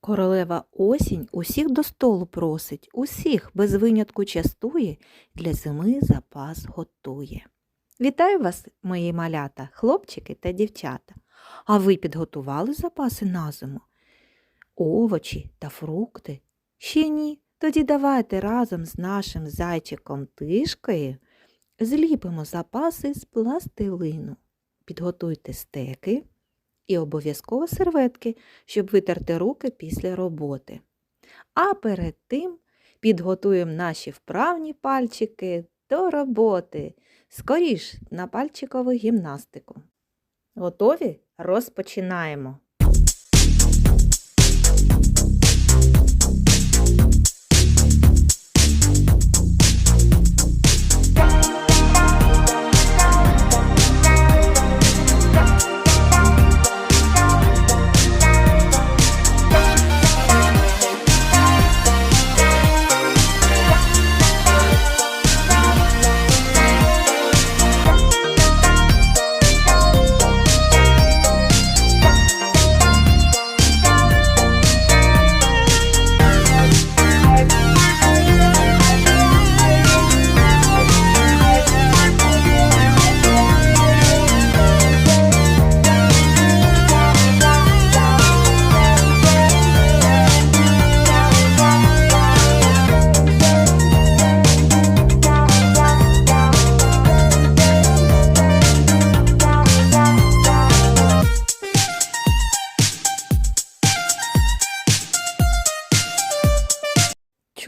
Королева осінь усіх до столу просить, усіх без винятку частує, для зими запас готує. Вітаю вас, мої малята, хлопчики та дівчата. А ви підготували запаси на зиму? Овочі та фрукти? Ще ні. Тоді давайте разом з нашим зайчиком Тишкою зліпимо запаси з пластилину. Підготуйте стеки і обов'язково серветки, щоб витерти руки після роботи. А перед тим підготуємо наші вправні пальчики до роботи. Скоріш на пальчикову гімнастику. Готові? Розпочинаємо.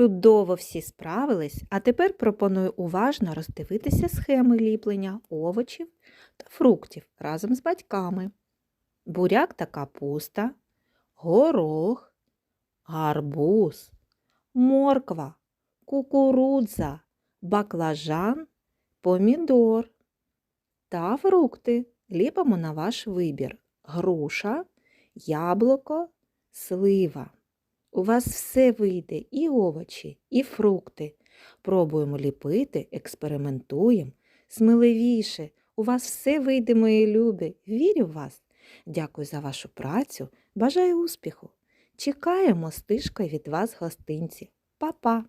Чудово всі справились, а тепер пропоную уважно роздивитися схеми ліплення овочів та фруктів разом з батьками. Буряк та капуста, горох, гарбуз, морква, кукурудза, баклажан, помідор та фрукти ліпимо на ваш вибір груша, яблуко, слива. У вас все вийде і овочі, і фрукти. Пробуємо ліпити, експериментуємо. Сміливіше, у вас все вийде, мої любі. Вірю в вас. Дякую за вашу працю. Бажаю успіху. Чекаємо стишкою від вас гостинці. Па-па!